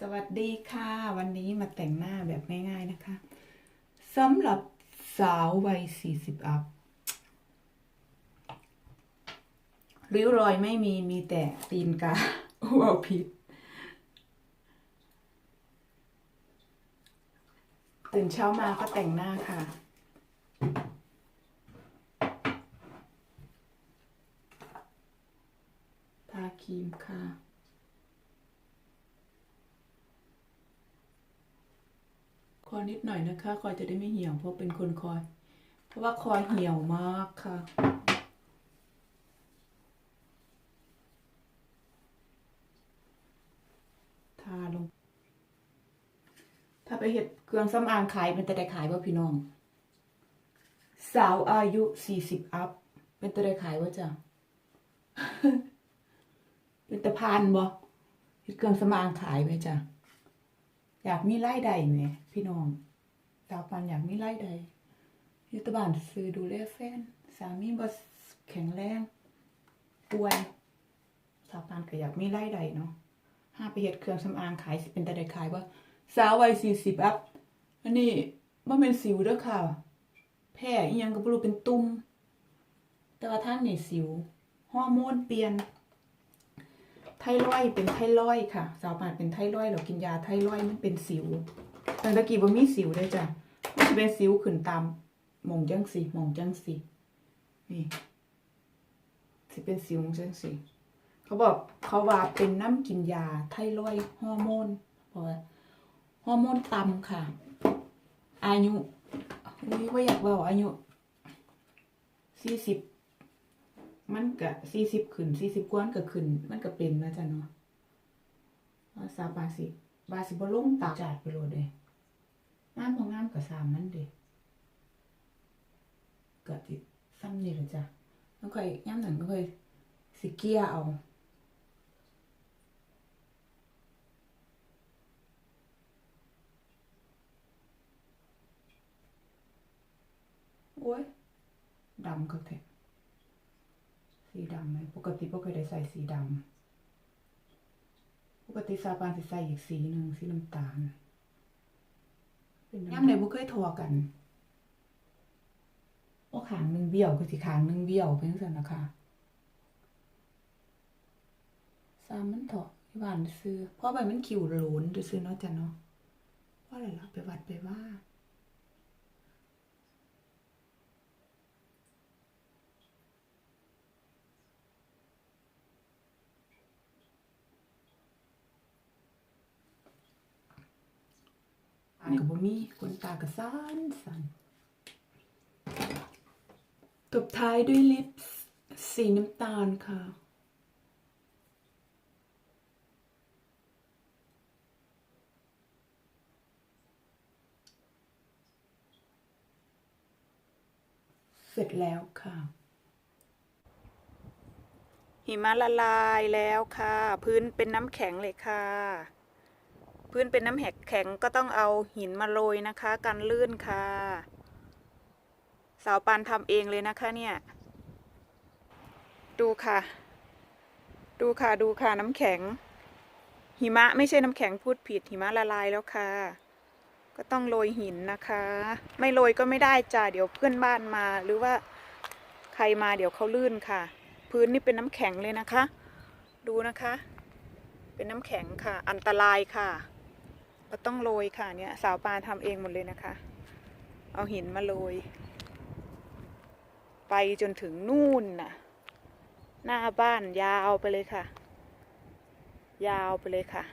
สวัสดีค่ะ วันนี้มาแต่งหน้าแบบง่ายๆนะคะสำหรับสาววัย40อัพริ้วรอยไม่มีมีแต่ตีนกาว้าวผิดตื่นเช้ามาก็แต่งหน้าค่ะ ทาครีมค่ะ อนิดหน่อยนะคะ คอยจะได้ไม่เหี่ยวเพราะเป็นคนคอย เพราะว่าคอยเหี่ยวมากค่ะทาลง ถ้าไปเห็ดเครื่องสำอางขายเป็นแต่ได้ขายว่าพี่น้อง สาวอายุสี่สิบอัพ เป็นแต่ได้ขายว่าจ้ะเป็นตะพานบ่เฮ็ดเครื่องสำอางขายไหมจ้ะ อยากมีรายได้ไหมพี่น้องสาวปันอยากมีรายได้อยู่แตบ้านซื้อดูแลแฟนสามีบ่แข็งแรงป่วยสาวปันก็อยากมีรายได้เนาะห้าไปเฮ็ดเครื่องสำอางขายสิเป็นตาได้ขายว่าสาววัยสี่สิบอัพอันนี้บ่แม่นสิวเด้อค่ะ แพ้อียังก็บรู้เป็นตุ่มแต่ว่าท่างนี่สิวฮอร์โมนเปลี่ยน ทรอยเป็นไทรอยค่ะ สาวปานเป็นไทรอยเรากินยาไทรอยมันเป็นสิวแต่กี้บ่มีสิวเลยจ้ะมันจะเป็นสิวขึ้นตามมองจังสิหมองจังสินี่สิเป็นสิวจังสิเขาบอกเขาว่าเป็นน้ำกินยาไทรอยฮอร์โมนเพราะว่าฮอร์โมนต่ำค่ะ อายุอุ้ยว่าอยากว่าอายุสี่สิบ มันก็สี่สิบขึ้นสี่สิบกว่ามันก็ขึ้น มันก็เป็นนะจ๊ะเนาะว่าสาบาสิบาสิบ่ลงตาจาดไปโลดเด้งามบ่งามก็สามมันเด้ก็สิซ้ำนี่แหละจ้ะแล้วค่อยย่ำนั้นก็ค่อยสิเกียเอาโอ้ยดำก็แท้ สีดำไหมปกติปกติได้ใส่สีดำปกติซาบานจะใส่อีกสีหนึ่งสีน้ำตาลเป็นย่ำไหนบ่เคยทอกันว่าขางหนึ่งเบี้ยวก็สิขางหนึ่งเบี้ยวเป็นสันนะคะซามมันเถาะที่บ้านซื้อเพราะใบมันคิวโหลนจะซื้อเนาะจ้ะเนาะว่าอะไรล่ะไปวัดไปว่า ตากับบ่มีคนตากับซ่านสันตบท้ายด้วยลิปสีน้ำตาลค่ะ เสร็จแล้วค่ะ หิมะละลายแล้วค่ะ พื้นเป็นน้ำแข็งเลยค่ะ พื้นเป็นน้ำแหกแข็งก็ต้องเอาหินมาโรยนะคะ กันลื่นค่ะสาวปานทำเองเลยนะคะเนี่ย ดูค่ะ ดูค่ะดูค่ะน้ำแข็ง หิมะไม่ใช่น้ำแข็งพูดผิดหิมะละลายแล้วค่ะ ก็ต้องโรยหินนะคะ ไม่โรยก็ไม่ได้จ้ะเดี๋ยวเพื่อนบ้านมา หรือว่าใครมาเดี๋ยวเขาลื่นค่ะ พื้นนี่เป็นน้ำแข็งเลยนะคะ ดูนะคะ เป็นน้ำแข็งค่ะ อันตรายค่ะ ก็ต้องโรยค่ะเนี่ยสาวปานทำเองหมดเลยนะคะ เอาหินมาโรย ไปจนถึงนู่นน่ะ หน้าบ้านยาวไปเลยค่ะ ยาวไปเลยค่ะ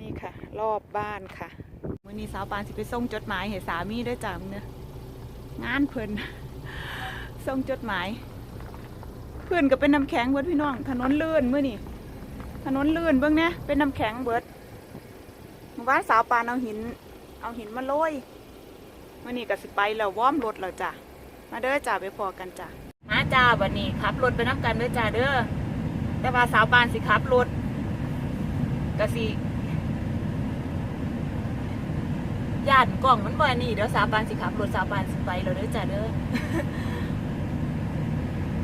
นี่ค่ะ รอบบ้านค่ะมื่อนี้สาวปานสิไปส่งจดหมายให้สามีด้วยจ้าเนื้องานเพิ่นส่งจดหมาย เพื่อนก็เป็นน้ำแข็งเบิดพี่น้อง ถนนเลื่อนเมื่อนี่ถ นนลื่นเบื้องเนี้ยเป็นน้ำแข็งเบิดเมื่อวานสาวปานเอาหิน เอาหินมาโรยเมื่อนี่ก็สิไปแล้ววอร์มรถแล้วจ้ะ มาเด้อจ้าไปพอกันจ้ะ มาจ้าบัดนี้ขับรถไปนับกันเด้อจ้าเด้อ แต่ว่าสาวปานสิขับรถก็สิย่านกล่องมันบ่นี่เดี๋ยวสาวปานสิขับรถสาวปานสิไปแล้วเด้อจ้าเด้อ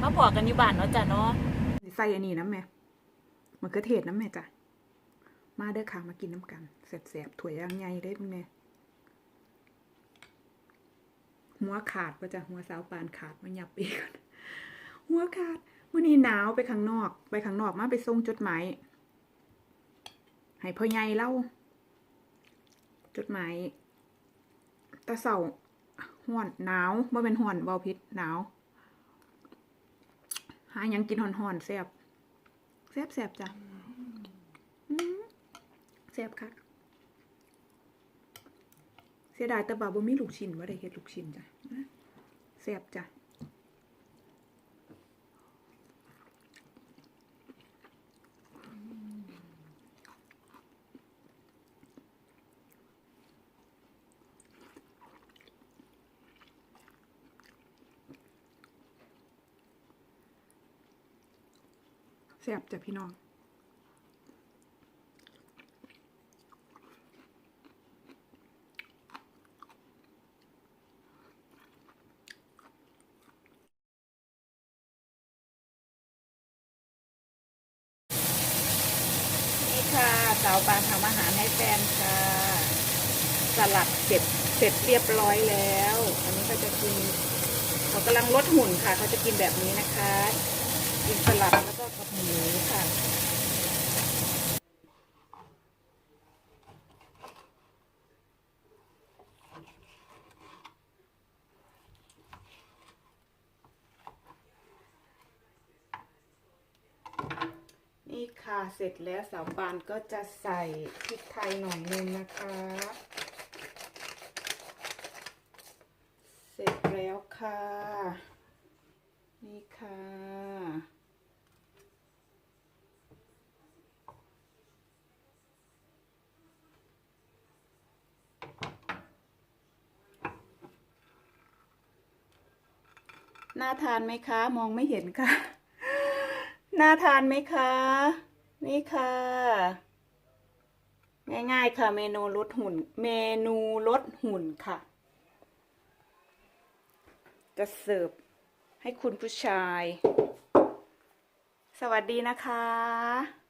มาพอกันอยู่บ้านเนาะจ้ะเนาะใส่อันนี้นะแม่ มันก็เทศน้ำแม่จ้ะ มาเด้อค่ะมากินน้ำกันแสบๆถั่วยางไงได้พวกเนี้ยหัวขาดปะจ้ะหัวสาวปานขาดมันหยับอีกหัวขาดมื่อนี้หนาวไปข้างนอก ไปข้างนอกมาไปส่งจดหมายให้พ่อใหญ่เล่า จดหมายตะเสาห่อนหนาวว่าเป็นห่อนเบาพิษหนาวหายังกินห่อนๆแซ่บ แซ่บแซ่บจ้ะแซ่บคักเสียดายแต่บ่าบ่มีลูกชิ้นว่าได้เฮ็ดลูกชิ้นจ้ะแซ่บจ้ะ แซ่บจ้ะพี่น้องนี่ค่ะสาวปานทำอาหารให้แฟนค่ะ สลัดเสร็จเสร็จเรียบร้อยแล้ว อันนี้ก็จะกิน เขากำลังลดหุ่นค่ะ เขาจะกินแบบนี้นะคะ กินสลัดแล้วก็กับหมูค่ะนี่ค่ะ เสร็จแล้วสาวปานก็จะใส่พริกไทยหน่อยนึงนะคะ เสร็จแล้วค่ะ นี่ค่ะ น่าทานไหมคะ มองไม่เห็นค่ะ น่าทานไหมคะ นี่ค่ะ ง่ายๆค่ะ เมนูลดหุ่น เมนูลดหุ่นค่ะ จะเสิร์ฟให้คุณผู้ชาย สวัสดีนะคะ